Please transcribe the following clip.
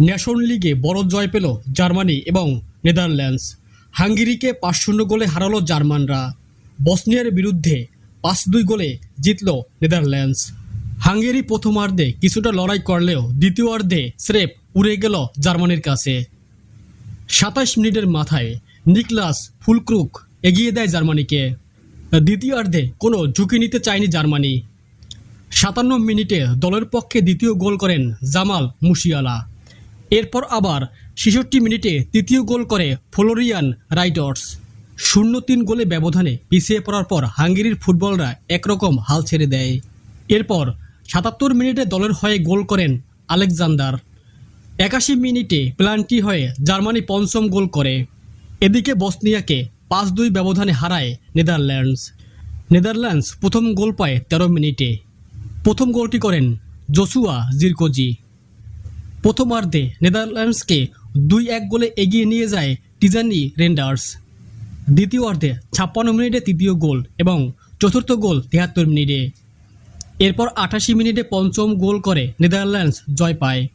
Nation লিগে বড় জয় পেল জার্মানি এবং নেদারল্যান্ডস। হাঙ্গেরিকে পাঁচ শূন্য গোলে হারালো জার্মানরা। বসনিয়ার বিরুদ্ধে পাঁচ দুই গোলে জিতল নেদারল্যান্ডস। হাঙ্গেরি প্রথমার্ধে কিছুটা লড়াই করলেও দ্বিতীয়ার্ধে স্রেফ উড়ে গেল জার্মানির কাছে। সাতাশ মিনিটের মাথায় নিকলাস ফুলক্রুক এগিয়ে দেয় জার্মানিকে। দ্বিতীয়ার্ধে কোনো ঝুঁকি নিতে চায়নি জার্মানি। সাতান্ন মিনিটে দলের পক্ষে দ্বিতীয় গোল করেন জামাল মুশিয়ালা। এরপর আবার ছেষট্টি মিনিটে তৃতীয় গোল করে ফ্লোরিয়ান রাইটার্স শূন্য তিন গোলে ব্যবধানে পিছিয়ে পড়ার পর হাঙ্গেরির ফুটবলরা একরকম হাল ছেড়ে দেয়। এরপর সাতাত্তর মিনিটে দলের হয়ে গোল করেন আলেকজান্ডার। একাশি মিনিটে প্লান্টি হয়ে জার্মানি পঞ্চম গোল করে। এদিকে বসনিয়াকে পাঁচ দুই ব্যবধানে হারায় নেদারল্যান্ডস। নেদারল্যান্ডস প্রথম গোল পায় তেরো মিনিটে। প্রথম গোলটি করেন জসুয়া জিরকোজি। প্রথমার্ধে নেদারল্যান্ডসকে দুই এক গোলে এগিয়ে নিয়ে যায় টিজানি রেন্ডার্স। দ্বিতীয়ার্ধে ছাপ্পান্ন মিনিটে তৃতীয় গোল এবং চতুর্থ গোল তিয়াত্তর মিনিটে। এরপর আঠাশি মিনিটে পঞ্চম গোল করে নেদারল্যান্ডস জয় পায়।